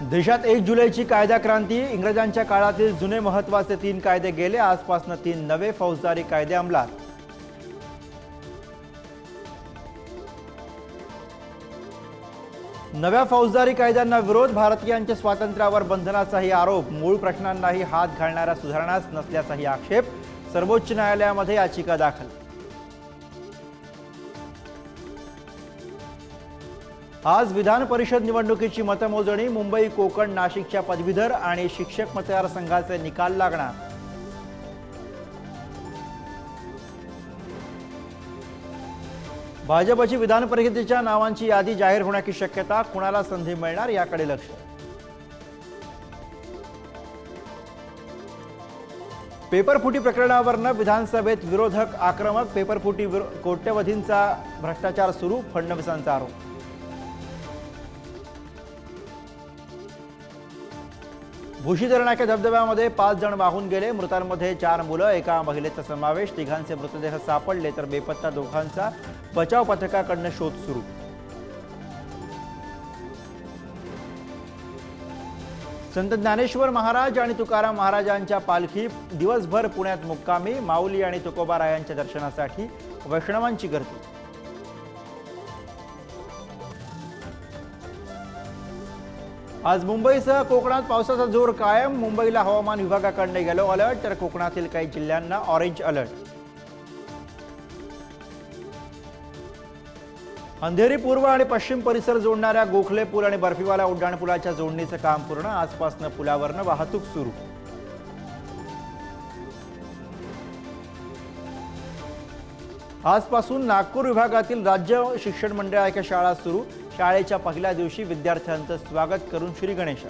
देशात एक जुलैची कायदा क्रांती. इंग्रजांच्या काळातील जुने महत्त्वाचे तीन कायदे गेले. आजपासून तीन नवे फौजदारी कायदे अंमलात. नव्या फौजदारी कायद्यांना विरोध. भारतीयांच्या स्वातंत्र्यावर बंधनाचाही आरोप. मूळ प्रश्नांनाही हात घालणाऱ्या सुधारणाच नसल्याचाही आक्षेप. सर्वोच्च न्यायालयामध्ये याचिका दाखल. आज विधान परिषद निवडणुकीची मतमोजणी मुंबई कोकण नाशिकच्या पदवीधर आणि शिक्षक मतदारसंघाचे निकाल लागणार. भाजपची विधान परिषदेच्या नावांची यादी जाहीर होण्याची शक्यता कुणाला संधी मिळणार याकडे लक्ष. पेपरफुटी प्रकरणावरनं विधानसभेत विरोधक आक्रमक पेपरफुटी विरो- कोट्यवधींचा भ्रष्टाचार सुरू फडणवीसांचा आरोप. भुशी धरणाच्या धबधब्यामध्ये पाच जण वाहून गेले. मृतांमध्ये चार मुलं एका महिलेचा समावेश. तिघांचे मृतदेह सापडले तर बेपत्ता दोघांचा बचाव पथकाकडनं शोध सुरू. संत ज्ञानेश्वर महाराज आणि तुकाराम महाराजांच्या पालखी दिवसभर पुण्यात मुक्कामी. माऊली आणि तुकोबारायांच्या दर्शनासाठी वैष्णवांची गर्दी. आज मुंबईसह कोकणात पावसाचा जोर कायम. मुंबईला हवामान विभागाकडनं येलो अलर्ट तर कोकणातील काही जिल्ह्यांना ऑरेंज अलर्ट अंधेरी पूर्व आणि पश्चिम परिसर जोडणाऱ्या गोखले पूल आणि बर्फीवाला उड्डाणपुलाच्या जोडणीचं काम पूर्ण. आजपासनं पुलावरनं वाहतूक सुरू. आजपासून नागपूर विभागातील राज्य शिक्षण मंडळाच्या शाळा सुरू? शाळेच्या पहिल्या दिवशी विद्यार्थ्यांचं स्वागत करून श्री गणेशा